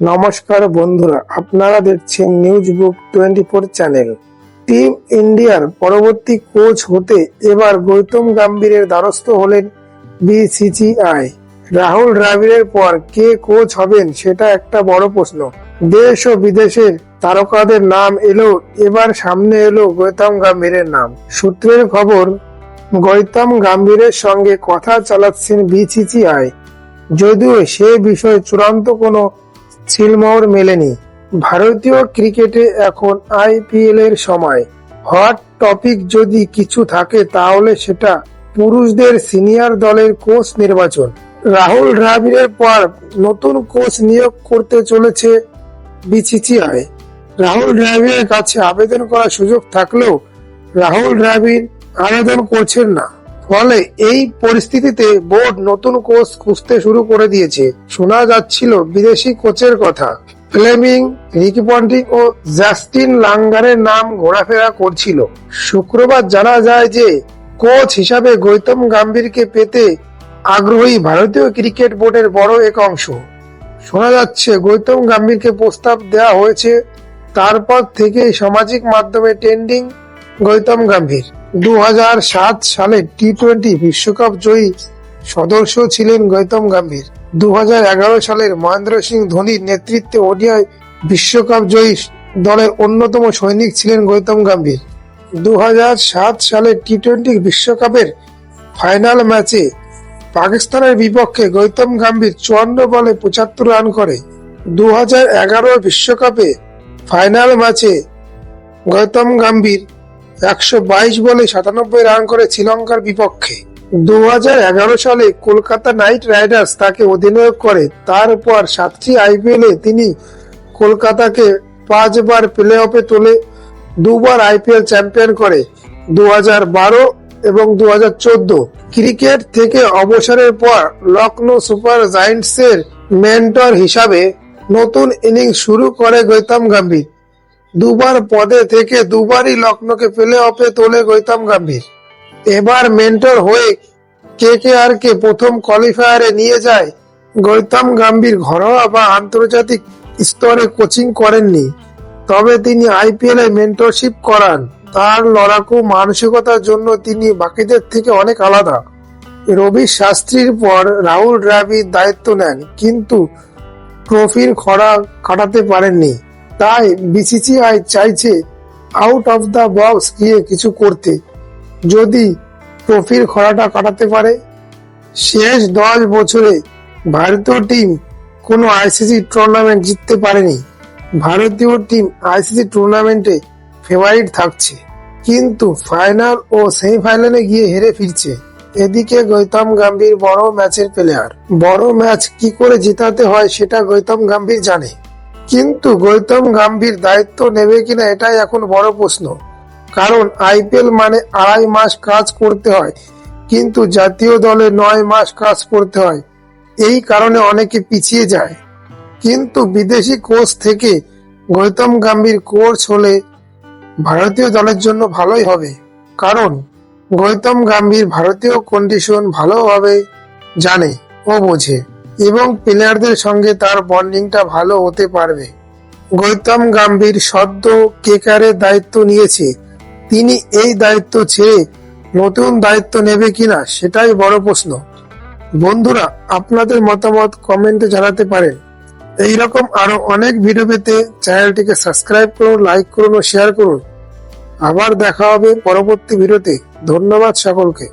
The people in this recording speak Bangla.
নমস্কার বন্ধুরা, আপনারা দেখছেন news book twenty four channel team ইন্ডিয়ার পরবর্তী কোচ হতে এবার গৌতম গাম্ভীরের দ্বারস্থ হলেন বিসিসিআই রাহুল দ্রাবিড়ের পর কে কোচ হবেন সেটা একটা বড় প্রশ্ন। দেশ ও বিদেশের তারকাদের নাম এলো, এবার সামনে এলো গৌতম গাম্ভীরের নাম। সূত্রের খবর, গৌতম গাম্ভীরের সঙ্গে কথা চালাচ্ছেন বিসিসিআই যদিও সে বিষয়ে চূড়ান্ত কোনো সিলমোহর মেলেনি। ভারতীয় ক্রিকেটে এখন আইপিএল এর সময়। হট টপিক যদি কিছু থাকে, তাহলে সেটা পুরুষদের সিনিয়র দলের কোচ নির্বাচন। রাহুল দ্রাবিড়ের পর নতুন কোচ নিয়োগ করতে চলেছে বিসিসিআই। রাহুল দ্রাবিড়ের কাছে আবেদন করার সুযোগ থাকলেও রাহুল দ্রাবিড় আবেদন করছেন না। ফলে এই পরিস্থিতিতে বোর্ড নতুন কোচ খুঁজতে শুরু করে দিয়েছে। শোনা যাচ্ছিল বিদেশি কোচের কথা। ফ্লেমিং, রিকি পন্টিং ও জাস্টিন লাঙ্গারের নাম ঘোরাফেরা করছিল। শুক্রবার জানা যায় যে, কোচ হিসাবে গৌতম গাম্ভীরকে পেতে আগ্রহী ভারতীয় ক্রিকেট বোর্ডের বড় এক অংশ। শোনা যাচ্ছে, গৌতম গাম্ভীরকে প্রস্তাব দেওয়া হয়েছে। তারপর থেকে সামাজিক মাধ্যমে ট্রেন্ডিং গৌতম গম্ভীর। দু হাজার সাত সালে টি টোয়েন্টি বিশ্বকাপ জয়ী সদস্য ছিলেন গৌতম গম্ভীর। দু হাজার এগারো সালের মহেন্দ্র সিং ধোনির নেতৃত্বে ওডিআই বিশ্বকাপ জয়ী দলের অন্যতম সৈনিক ছিলেন গৌতম গম্ভীর। দু হাজার সাত সালে টি টোয়েন্টি বিশ্বকাপের ফাইনাল ম্যাচে পাকিস্তানের বিপক্ষে গৌতম গম্ভীর চুয়ান্ন বলে পঁচাত্তর রান করে। দু বিশ্বকাপে ফাইনাল ম্যাচে গৌতম গম্ভীর একশো বাইশ বলে সাতানব্বই রান করে শ্রীলঙ্কার বিপক্ষে। দু হাজার এগারো সালে কলকাতা নাইট রাইডার্স তাকে অধিনায়ক করে। তারপর সাতটি আইপিএল তিনি কলকাতাকে পাঁচবার প্লে অফে তোলে, দুবার আইপিএল চ্যাম্পিয়ন করে। দু এবং দু হাজার চোদ্দ ক্রিকেট থেকে অবসরের পর লখনৌ সুপার জায়ান্টসের মেন্টর হিসাবে নতুন ইনিংস শুরু করে গৌতম গম্ভীর। দুবার পদে থেকে দুবারই লখনৌকে প্লে অফে তোলে গৌতম গম্ভীর। এবার মেন্টর হয়ে কে কে আর কে প্রথম কোয়ালিফায়ারে নিয়ে যায় গৌতম গম্ভীর। ঘরোয়া বা আন্তর্জাতিক স্তরে কোচিং করেননি, তবে তিনি আইপিএল মেন্টরশিপ করান। তার লড়াকু মানসিকতার জন্য তিনি বাকিদের থেকে অনেক আলাদা। রবি শাস্ত্রীর পর রাহুল দ্রাবিড় দায়িত্ব নেন, কিন্তু ট্রফির খরা কাটাতে পারেননি। তাই বিসিসিআই চাইছে আউট অফ দ্য বক্স গিয়ে কিছু করতে। যদি ট্রফির খরাটা কাটাতে পারে, শেষ দশ বছরে ভারতীয় টিম কোনো আইসিসি টুর্নামেন্ট জিততে পারেনি। ভারতীয় টিম আইসিসি টুর্নামেন্টে ফেভারিট থাকছে। কিন্তু ফাইনাল ও সেমিফাইনালে গিয়ে হেরে ফিরছে। এদিকে গৌতম গম্ভীর বড় ম্যাচের প্লেয়ার বড় ম্যাচ কি করে জিতাতে হয় সেটা গৌতম গম্ভীর জানে। কিন্তু গৌতম গাম্ভীর দায়িত্ব নেবে কিনা এটাই এখন বড় প্রশ্ন। কারণ আইপিএল মানে আড়াই মাস কাজ করতে হয়, কিন্তু জাতীয় দলে নয় মাস কাজ করতে হয়। এই কারণে অনেকে পিছিয়ে যায়। কিন্তু বিদেশি কোচ থেকে গৌতম গাম্ভীর কোচ হলে ভারতীয় দলের জন্য ভালোই হবে। কারণ গৌতম গাম্ভীর ভারতীয় কন্ডিশন ভালোভাবে জানে ও বোঝে। এবং প্লেয়ারদের সঙ্গে তার বন্ডিংটা ভালো হতে পারবে। গৌতম গাম্ভীর সদ্য কেকারের দায়িত্ব নিয়েছে। তিনি এই দায়িত্ব ছেড়ে নতুন দায়িত্ব নেবে কিনা সেটাই বড় প্রশ্ন। বন্ধুরা, আপনাদের মতামত কমেন্টে জানাতে পারেন। এইরকম আরও অনেক ভিডিও পেতে চ্যানেলটিকে সাবস্ক্রাইব করুন লাইক করুন ও শেয়ার করুন। আবার দেখা হবে পরবর্তী ভিডিওতে ধন্যবাদ সকলকে।